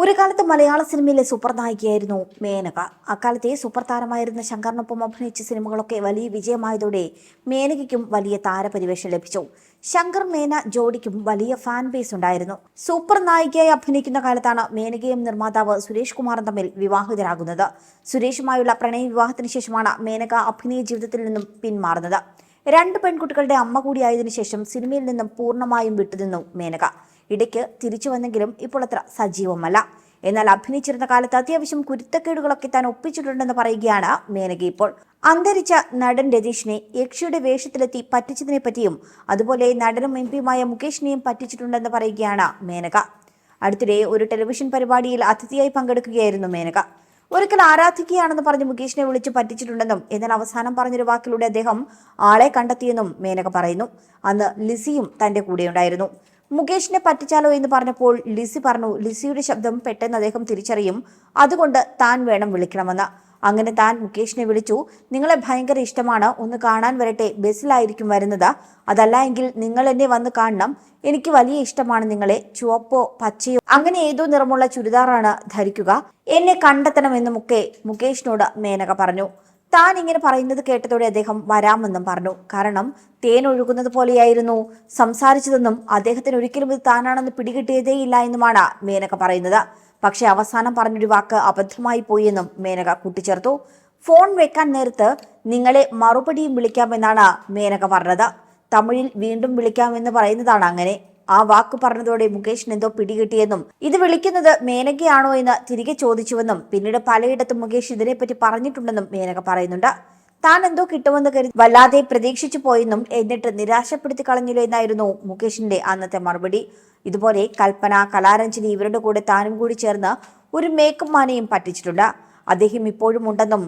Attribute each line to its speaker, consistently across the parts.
Speaker 1: ഒരു കാലത്ത് മലയാള സിനിമയിലെ സൂപ്പർ നായികയായിരുന്നു മേനക. അക്കാലത്തെ സൂപ്പർ താരമായിരുന്ന ശങ്കറിനൊപ്പം അഭിനയിച്ച സിനിമകളൊക്കെ വലിയ വിജയമായതോടെ മേനകയ്ക്കും വലിയ താരപരിവേഷം ലഭിച്ചു. ശങ്കർ മേന ജോഡിക്കും വലിയ ഫാൻ ബേസ് ഉണ്ടായിരുന്നു. സൂപ്പർ നായികയായി അഭിനയിക്കുന്ന കാലത്താണ് മേനകയും നിർമ്മാതാവ് സുരേഷ് കുമാറും തമ്മിൽ വിവാഹിതരാകുന്നത്. സുരേഷുമായുള്ള പ്രണയ വിവാഹത്തിന് ശേഷമാണ് മേനക അഭിനയ ജീവിതത്തിൽ നിന്നും പിന്മാറുന്നത്. രണ്ട് പെൺകുട്ടികളുടെ അമ്മ കൂടിയായതിനു ശേഷം സിനിമയിൽ നിന്നും പൂർണമായും വിട്ടുനിന്നു മേനക. ഇടയ്ക്ക് തിരിച്ചു വന്നെങ്കിലും ഇപ്പോൾ അത്ര സജീവമല്ല. എന്നാൽ അഭിനയിച്ചിരുന്ന കാലത്ത് അത്യാവശ്യം കുരുത്തക്കേടുകളൊക്കെ താൻ ഒപ്പിച്ചിട്ടുണ്ടെന്ന് പറയുകയാണ് മേനക ഇപ്പോൾ. അന്തരിച്ച നടൻ രതീഷിനെ യക്ഷിയുടെ വേഷത്തിലെത്തി പറ്റിച്ചതിനെ പറ്റിയും അതുപോലെ നടനും എം പിയുമായ മുകേഷിനെയും പറ്റിച്ചിട്ടുണ്ടെന്ന് പറയുകയാണ് മേനക. അടുത്തിടെ ഒരു ടെലിവിഷൻ പരിപാടിയിൽ അതിഥിയായി പങ്കെടുക്കുകയായിരുന്നു മേനക. ഒരിക്കൽ ആരാധിക്കുകയാണെന്ന് പറഞ്ഞ് മുകേഷിനെ വിളിച്ച് പറ്റിച്ചിട്ടുണ്ടെന്നും എന്നാൽ അവസാനം പറഞ്ഞൊരു വാക്കിലൂടെ അദ്ദേഹം ആളെ കണ്ടെത്തിയെന്നും മേനക പറയുന്നു. അന്ന് ലിസിയും തന്റെ കൂടെയുണ്ടായിരുന്നു. മുകേഷിനെ പറ്റിച്ചാലോ എന്ന് പറഞ്ഞപ്പോൾ ലിസി പറഞ്ഞു ലിസിയുടെ ശബ്ദം പെട്ടെന്ന് അദ്ദേഹം തിരിച്ചറിയും. അതുകൊണ്ട് താൻ വേണം വിളിക്കണമെന്ന്. അങ്ങനെ താൻ മുകേഷിനെ വിളിച്ചു. നിങ്ങളെ ഭയങ്കര ഇഷ്ടമാണ്. ഒന്ന് കാണാൻ വരട്ടെ. ബസ്സിലായിരിക്കും വരുന്നത്. അതല്ല എങ്കിൽ നിങ്ങൾ എന്നെ വന്ന് കാണണം. എനിക്ക് വലിയ ഇഷ്ടമാണ് നിങ്ങളെ. ചുവപ്പോ പച്ചയോ അങ്ങനെ ഏതോ നിറമുള്ള ചുരിദാറാണ് ധരിക്കുക. എന്നെ കണ്ടെത്തണമെന്നുമൊക്കെ മുകേഷിനോട് മേനക പറഞ്ഞു. താൻ ഇങ്ങനെ പറയുന്നത് കേട്ടതോടെ അദ്ദേഹം വരാമെന്നും പറഞ്ഞു. കാരണം തേൻ ഒഴുകുന്നത് പോലെയായിരുന്നു. സംസാരിച്ചതെന്നും അദ്ദേഹത്തിന് ഒരിക്കലും ഇത് താനാണെന്ന് പിടികിട്ടിയതേയില്ല എന്നുമാണ് മേനക പറയുന്നത്. പക്ഷെ അവസാനം പറഞ്ഞൊരു വാക്ക് അബദ്ധമായി പോയി എന്നും മേനക കൂട്ടിച്ചേർത്തു. ഫോൺ വെക്കാൻ നേരത്ത് നിങ്ങളെ മറുപടിയും വിളിക്കാമെന്നാണ് മേനക പറഞ്ഞത്. തമിഴിൽ വീണ്ടും വിളിക്കാമെന്ന് പറയുന്നതാണ് അങ്ങനെ. ആ വാക്ക് പറഞ്ഞതോടെ മുകേഷിന് എന്തോ പിടികിട്ടിയെന്നും ഇത് വിളിക്കുന്നത് മേനകയാണോ എന്ന് തിരികെ ചോദിച്ചുവെന്നും പിന്നീട് പലയിടത്തും മുകേഷ് ഇതിനെപ്പറ്റി പറഞ്ഞിട്ടുണ്ടെന്നും മേനക പറയുന്നുണ്ട്. താൻ എന്തോ കിട്ടുമെന്ന് കരുതി വല്ലാതെ പ്രതീക്ഷിച്ചു പോയെന്നും എന്നിട്ട് നിരാശപ്പെടുത്തി കളഞ്ഞില്ല എന്നായിരുന്നു മുകേഷിന്റെ അന്നത്തെ മറുപടി. ഇതുപോലെ കൽപ്പന കലാരഞ്ജലി ഇവരുടെ കൂടെ താനും കൂടി ചേർന്ന് ഒരു മേക്കപ്പ് മാനയും പറ്റിച്ചിട്ടുണ്ട്. അദ്ദേഹം ഇപ്പോഴും ഉണ്ടെന്നും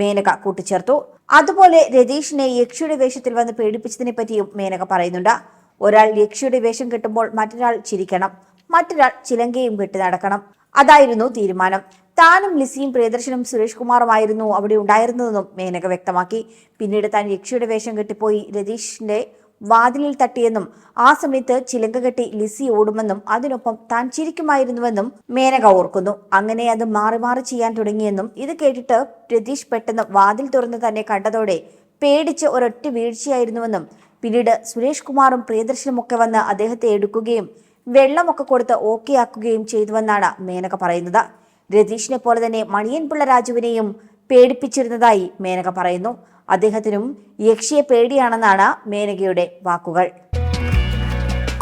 Speaker 1: മേനക കൂട്ടിച്ചേർത്തു. അതുപോലെ രതീഷിനെ യക്ഷിയുടെ വേഷത്തിൽ വന്ന് പേടിപ്പിച്ചതിനെ പറ്റിയും മേനക പറയുന്നുണ്ട്. ഒരാൾ യക്ഷിയുടെ വേഷം കെട്ടുമ്പോൾ മറ്റൊരാൾ ചിരിക്കണം മറ്റൊരാൾ ചിലങ്കയും കെട്ടി നടക്കണം. അതായിരുന്നു തീരുമാനം. താനും ലിസിയും പ്രിയദർശനും സുരേഷ് കുമാറുമായിരുന്നു അവിടെ ഉണ്ടായിരുന്നതെന്നും മേനക വ്യക്തമാക്കി. പിന്നീട് താൻ യക്ഷിയുടെ വേഷം കെട്ടിപ്പോയി രതീഷിന്റെ വാതിലിൽ തട്ടിയെന്നും ആ സമയത്ത് ചിലങ്ക കെട്ടി ലിസി ഓടുമെന്നും അതിനൊപ്പം താൻ ചിരിക്കുമായിരുന്നുവെന്നും മേനക ഓർക്കുന്നു. അങ്ങനെ അത് മാറി മാറി ചെയ്യാൻ തുടങ്ങിയെന്നും ഇത് കേട്ടിട്ട് രതീഷ് പെട്ടെന്ന് വാതിൽ തുറന്ന് തന്നെ കണ്ടതോടെ പേടിച്ച് ഒരൊറ്റ വീഴ്ചയായിരുന്നുവെന്നും പിന്നീട് സുരേഷ് കുമാറും പ്രിയദർശനും ഒക്കെ വന്ന് അദ്ദേഹത്തെ എടുക്കുകയും വെള്ളമൊക്കെ കൊടുത്ത് ഓക്കെ ആക്കുകയും ചെയ്തുവെന്നാണ് മേനക പറയുന്നത്. രതീഷിനെ പോലെ തന്നെ മണിയൻപിള്ള രാജുവിനെയും പേടിപ്പിച്ചിരുന്നതായി മേനക പറയുന്നു. അദ്ദേഹത്തിനും യക്ഷിയെ പേടിയാണെന്നാണ് മേനകയുടെ വാക്കുകൾ.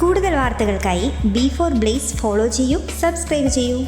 Speaker 2: കൂടുതൽ വാർത്തകൾക്കായി ബി ഫോർ ബ്ലേസ് ഫോളോ ചെയ്യൂ സബ്സ്ക്രൈബ് ചെയ്യൂ.